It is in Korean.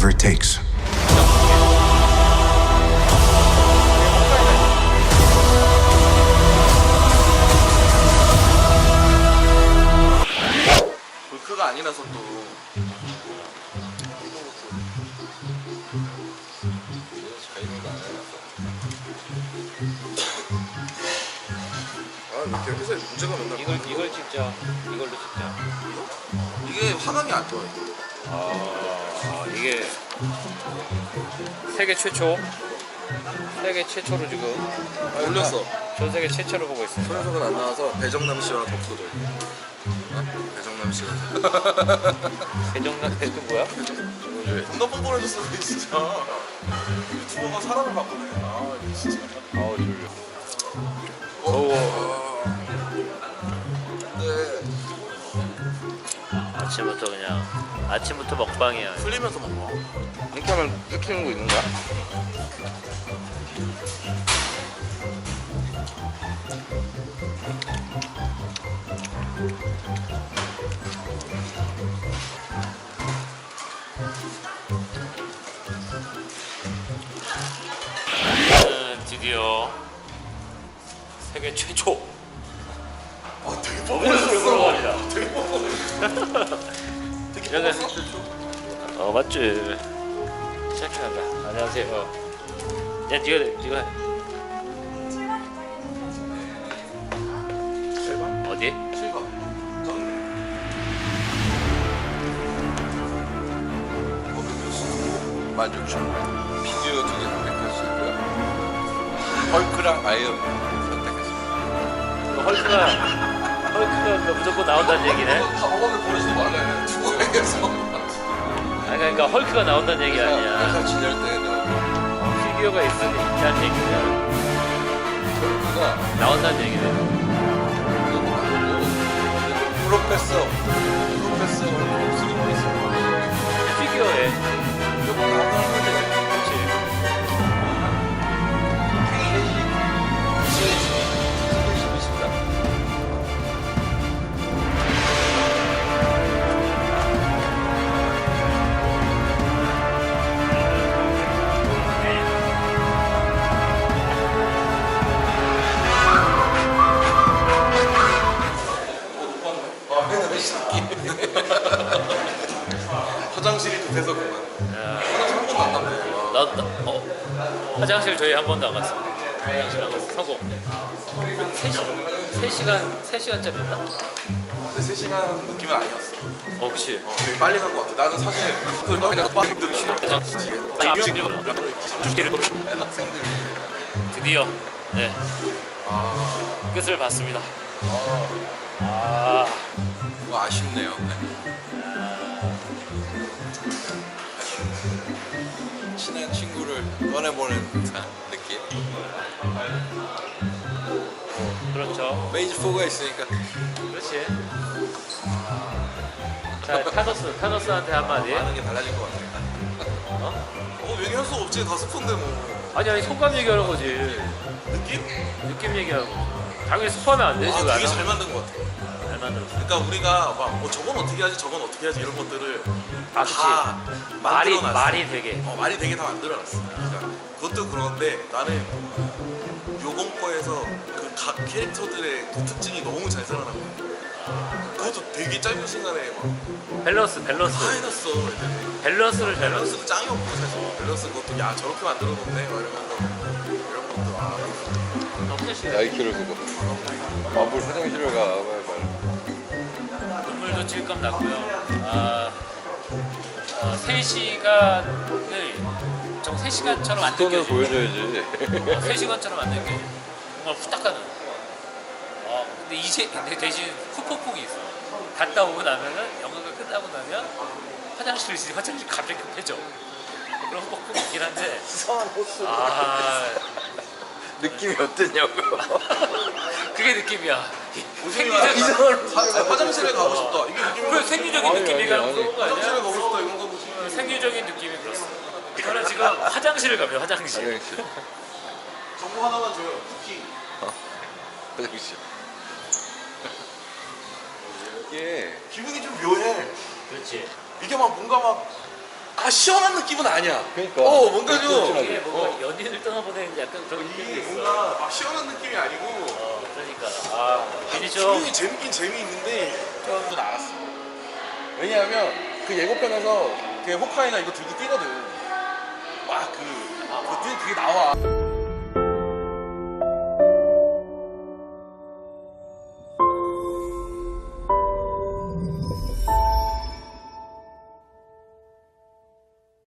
whatever it takes. 아니라서 또 아 이렇게 회사에 문제가 맨날 이걸 이걸 찍자. 이걸로 찍자. 이게 화강이 안 좋아요 아 이게 세계 최초 세계 최초로 지금 아, 올렸어. 전 세계 최초로 보고 있어요. 소녀석은 안 나와서 배정남 씨랑 덮어져 어? 배정남 씨가 배정남 배그 뭐야? 존나 뻔뻔해졌어 진짜. 유튜버가 사람을 바꾸네. 아 진짜. 아우 졸려. 어, 네. 아침부터 그냥 아침부터 먹방이야. 풀리면서 먹어 이렇게 하면 끊기는 거 있는 거야? 저는 드디어 세계 최초 아 되게 먹을 걸어갑니다. 되게 거- 뻔뻔했어 어 맞지. 시작한다. 안녕하세요. 야 니가 니가 어디? 실각 만족션 비디오 두개 선택할 수 있고요 헐크랑 아이언 선택했습니다 너 헐크가 너 무조건 나온다는 얘기네. 다 먹으면 버리지 말래 얘기해서 아니 그러니까 헐크가 나온다는 얘기 아니야. 회사 진열 때는 피규어가 있으니 있다는 얘기야. 헐크가 나온다는 얘기네. 프로페서 프로페서 헐크 목소리가 있어요 화장실 한 번도 안 남네 나, 나 어? 화장실 저희 한 번도 안 갔어. 화장실 안 갔어. 성공. 3시, 3시간, 3시간짜리였나? 근데 3시간 느낌은 아니었어 어, 그치. 어, 되게 빨리 간것 같아 나는 사실 그걸 그냥 빠르게 싫어 학생들 드디어, 네. 아 끝을 봤습니다. 아, 뭐 아쉽네요 친한 친구를 떠내보는 듯한 느낌 그렇죠. 메이지 4가 있으니까 그렇지. 자, 타노스, 타노스한테 한마디. 많은 게 달라질 것 같아요 어? 어 얘기 할 수 없지 다 스폰데 뭐 아니, 아니, 속감 얘기하는 거지. 느낌? 느낌 얘기하고. 당연히 스포하면 안 되지, 아 되게 안 잘. 만든 것 같아 잘 만들었어. 그러니까 우리가 막뭐 저건 어떻게 하지 저건 어떻게 하지 이런 것들을 아, 그치. 다 말이, 만들어놨어. 말이 되게. 어, 말이 되게 다 만들어놨어. 그러니까 그것도 그런데 나는 요공포에서 그 각 캐릭터들의 그 특징이 너무 잘 살아난 거야. 그것도 되게 짧은 시간에 막 밸런스, 밸런스. 다 해놨어. 애들이. 밸런스를 잘. 밸런스도 짱이 없고 사실 밸런스 그것도 야 저렇게 만들어 놓네 막 이러면서 이런 것도 아 나이키를 보고 마블 화장실을 가. 눈물도 찔끔 났고요. 아, 어, 3시간을 정 3시간처럼 안 느껴져. 보여줘야지 3시간처럼 안 느껴져. 정말 후딱 가는. 어, 근데 이제 근데 대신 후폭풍이 있어. 갔다 오고 나면은 영화가 끝나고 나면 화장실을 이제 화장실 갑자기 급해져. 그런 후폭풍이 있긴 한데. 아, 느낌이 어땠냐고요 그게 느낌이야. 생리적인 화- 화장실에 가고 싶다 이게 느낌이 그 생리적인 느낌이 가는 아니. 거 아니야? 화장실에 가고 싶다 이런 거 보지 생리적인 느낌이 들었어. 저는 지금 화장실을 가면 화장실. 화장실 정보 하나만 줘요 쿠키 화장실 이게 기분이 좀 묘해 그렇지. 이게 막 뭔가 막 아, 시원한 느낌은 아니야. 그러니까. 어 뭔가 좀. 이게 뭔가 어. 연인을 떠나보내는 약간 그런 느낌이 있어. 뭔가 막 시원한 느낌이 아니고 어, 그러니까 아 괜히 좀 분명히 재밌긴 재미있는데 좀 알았어. 왜냐하면 그 예고편에서 그 호카이나 이거 들고 뛰거든. 막그 그, 뛰- 그게 나와.